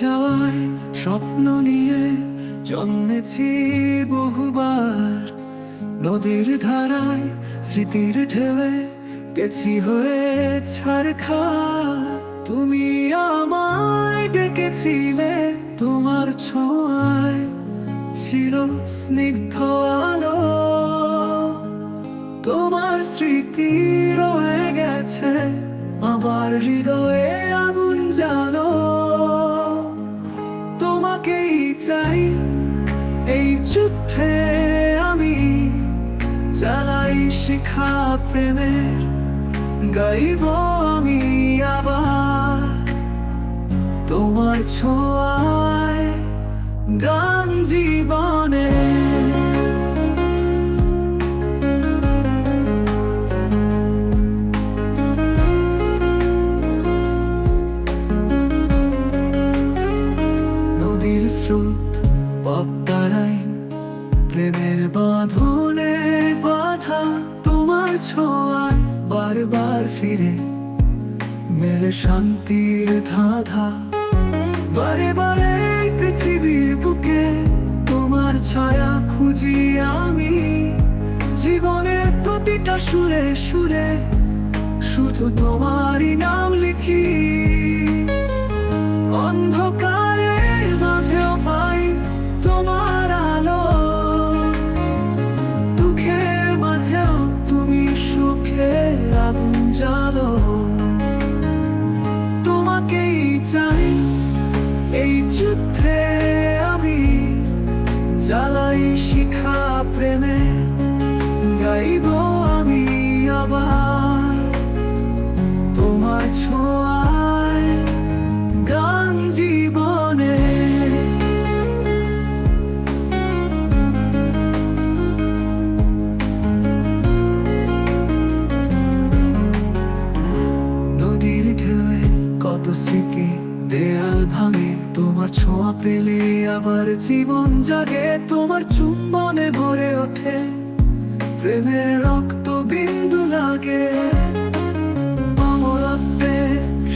যাওয়ার স্বপ্ন নিয়ে জন্মেছি বহুবার। নদীর ধারায় স্মৃতির ঢেউয়ে গেছি হয়ে ছাড়খা তুমি আমায় ডেকেছিলে, তোমার ছোঁয়ায় ছিল স্নিগ্ধ আলো। তোমার স্মৃতি রয়ে গেছে, আমার হৃদয়ে চাই এই যুদ্ধে আমি চালাই শিখা প্রেমের গাইব আমি আবার। তোমার ছোঁয়ায় গান জীবনে স্রোত প্রেমের বাঁধনে বাধা তোমার ছোঁয়ায় বারবার ফিরে মেলে শান্তির ধাঁধা। বারে বারে পৃথিবীর বুকে তোমার ছায়া খুঁজি আমি। জীবনের প্রতিটা সুরে সুরে শুধু তোমারই নাম লিখি। এই যুদ্ধে আমি জ্বালাই শিখা প্রেমে, গাইব আমি আবার। তোমার ছোঁয়ায় গান জীবনে। নদীর ঢেউয়ে কত স্মৃতি তোমার ছোঁয়া পেলে আবার জীবন জাগে, তোমার চুম্বনে ভরে ওঠে। প্রেমের রক্ত বিন্দু লাগে। অমরত্বে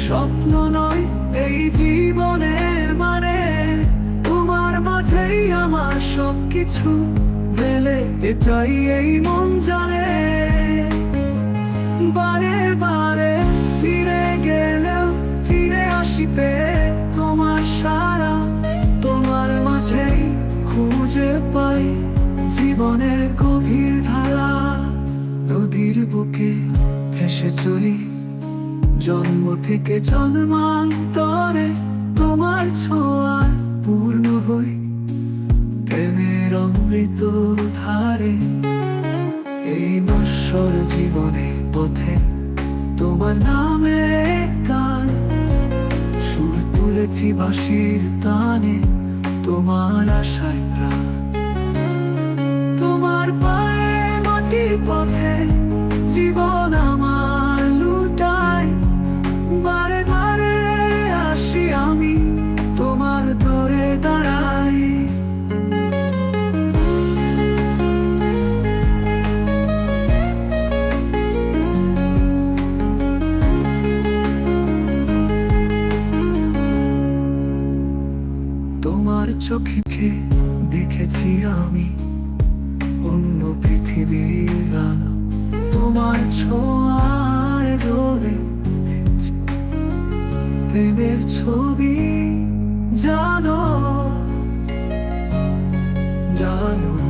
স্বপ্ন নয়, এই জীবনের মানে। তোমার মাঝেই আমার সব কিছু মেলে, এটাই এই মন জানে। বারে বারে ফিরে গেলেও বুকে ভেসে চলি। জন্ম থেকে জন্মান্তরে তোমার ছোঁয়া পূর্ণ হই। প্রেমের অমৃত ধারে এই নশ্বর জীবনে পথে তোমার নামে গান। সুর তুলেছি বাঁশির তানে তোমার আশায় চোখে দেখেছি আমি অন্য পৃথিবীর তোমার ছোঁয়ায় প্রেমের ছবি জানো? জানো